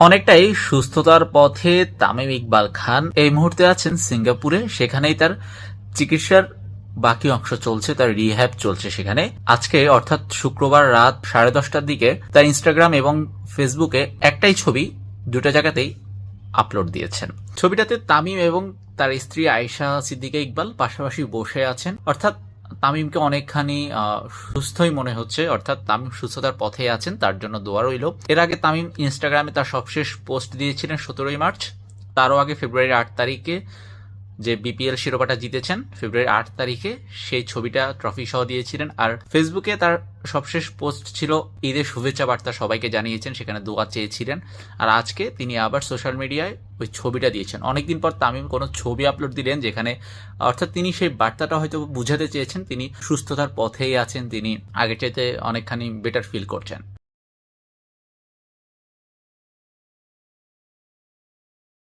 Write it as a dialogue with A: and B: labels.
A: অনেকটাই সুস্থতার পথে তামিম ইকবাল খান এই মুহূর্তে আছেন সিঙ্গাপুরে। সেখানেই তার চিকিৎসার বাকি অংশ চলছে, তার রিহ্যাব চলছে সেখানে। আজকে, অর্থাৎ শুক্রবার রাত সাড়ে দশটার দিকে, তার ইনস্টাগ্রাম এবং ফেসবুকে একটাই ছবি দুটো জায়গাতেই আপলোড দিয়েছেন। ছবিটাতে তামিম এবং তার স্ত্রী আয়েশা সিদ্দিকা ইকবাল পাশাপাশি বসে আছেন। অর্থাৎ তামিমকে অনেকখানি সুস্থই মনে হচ্ছে, অর্থাৎ তামিম সুস্থতার পথে আছেন, তার জন্য দোয়া রইল। এর আগে তামিম ইনস্টাগ্রামে তার সবশেষ পোস্ট দিয়েছিলেন সতেরোই মার্চ, তারও আগে ফেব্রুয়ারি আট তারিখে। যে বিপিএল শিরোপাটা জিতেছেন ফেব্রুয়ারি আট তারিখে, সেই ছবিটা ট্রফি সহ দিয়েছিলেন। আর ফেসবুকে তার সবশেষ পোস্ট ছিল, ঈদের শুভেচ্ছা বার্তা সবাইকে জানিয়েছেন, সেখানে দোয়া চেয়েছিলেন। আর আজকে তিনি আবার সোশ্যাল মিডিয়ায় ওই ছবিটা দিয়েছেন। অনেকদিন পর তামিম কোনো ছবি আপলোড দিলেন, যেখানে অর্থাৎ তিনি সেই বার্তাটা হয়তো বুঝাতে চেয়েছেন, তিনি সুস্থতার পথেই আছেন, তিনি আগের চাইতে অনেকখানি বেটার ফিল করছেন।